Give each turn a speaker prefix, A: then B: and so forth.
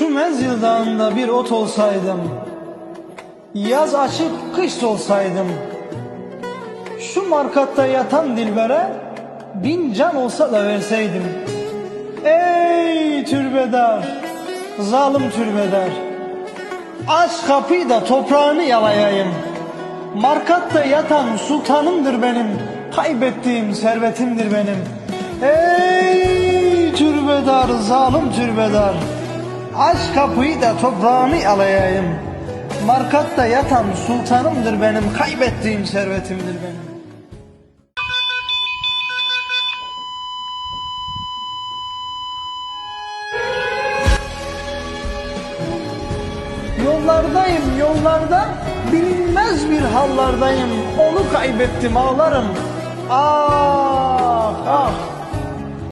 A: Bilinmez yıldağında bir ot olsaydım Yaz açıp kış solsaydım Şu markatta yatan dilbere Bin can olsa da verseydim. Ey türbedar Zalim türbedar Aç kapıyı da toprağını yalayayım. Markatta yatan sultanımdır benim Kaybettiğim servetimdir benim. Ey türbedar zalim türbedar Aç kapıyı da toprağını yalayayım Markatta yatan sultanımdır benim Kaybettiğim servetimdir benim. Yollardayım yollarda bilinmez bir hallardayım. Onu kaybettim ağlarım. Ah